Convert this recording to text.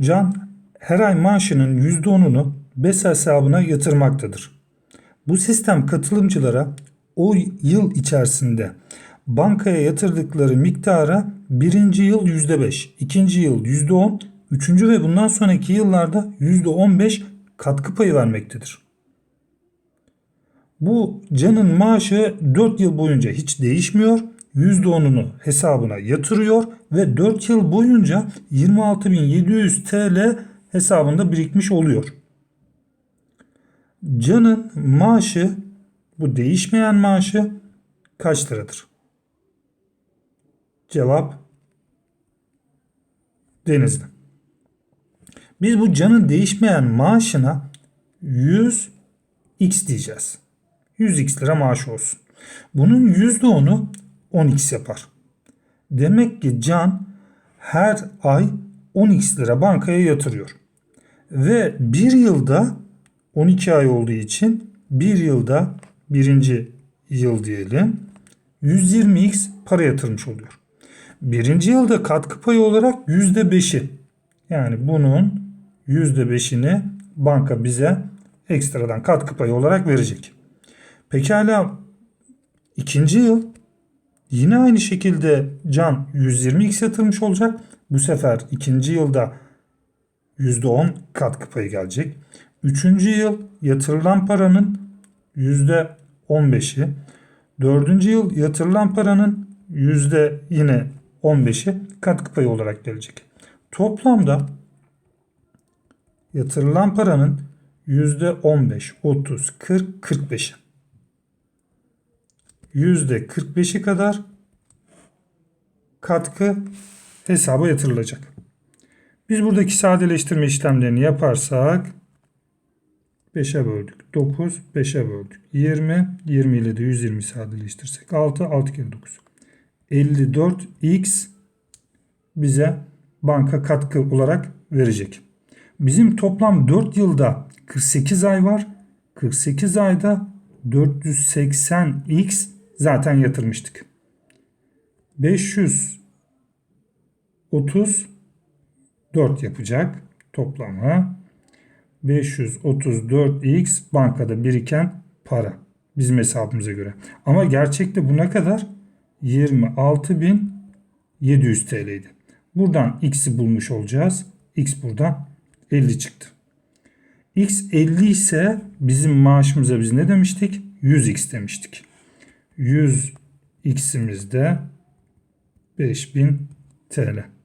Can her ay maaşının %10'unu BES hesabına yatırmaktadır. Bu sistem katılımcılara o yıl içerisinde bankaya yatırdıkları miktara birinci yıl %5, ikinci yıl %10, üçüncü ve bundan sonraki yıllarda %15 katkı payı vermektedir. Bu Can'ın maaşı 4 yıl boyunca hiç değişmiyor. %10'unu hesabına yatırıyor ve 4 yıl boyunca 26.700 TL hesabında birikmiş oluyor. Can'ın maaşı bu değişmeyen maaşı kaç liradır? Cevap Denizli. Biz bu Can'ın değişmeyen maaşına 100 x diyeceğiz. 100x lira maaş olsun. Bunun %10'u 10x yapar. Demek ki Can her ay 10x lira bankaya yatırıyor. Ve bir yılda 12 ay olduğu için bir yılda birinci yıl diyelim 120x para yatırmış oluyor. Birinci yılda katkı payı olarak %5'i yani bunun %5'ini banka bize ekstradan katkı payı olarak verecek. Pekala ikinci yıl yine aynı şekilde can 120x yatırmış olacak. Bu sefer ikinci yılda %10 katkı payı gelecek. Üçüncü yıl yatırılan paranın %15'i. Dördüncü yıl yatırılan paranın yüzde yine 15'i katkı payı olarak gelecek. Toplamda yatırılan paranın yüzde 15, 30, 40, 45'i. Yüzde 45'i kadar katkı hesaba yatırılacak. Biz buradaki sadeleştirme işlemlerini yaparsak 5'e böldük. 9, 5'e böldük. 20, 20 ile de 120 sadeleştirsek 6, 6 kere 9. 54x bize banka katkı olarak verecek. Bizim toplam 4 yılda 48 ay var. 48 ayda 480x zaten yatırmıştık. 534 yapacak toplamı. 534x bankada biriken para. Bizim hesabımıza göre. Ama gerçekte bu ne kadar? 26.700 TL'ydi. Buradan x'i bulmuş olacağız. x buradan 50 çıktı. x 50 ise bizim maaşımıza biz ne demiştik? 100x demiştik. 100 x'imiz de 5000 TL.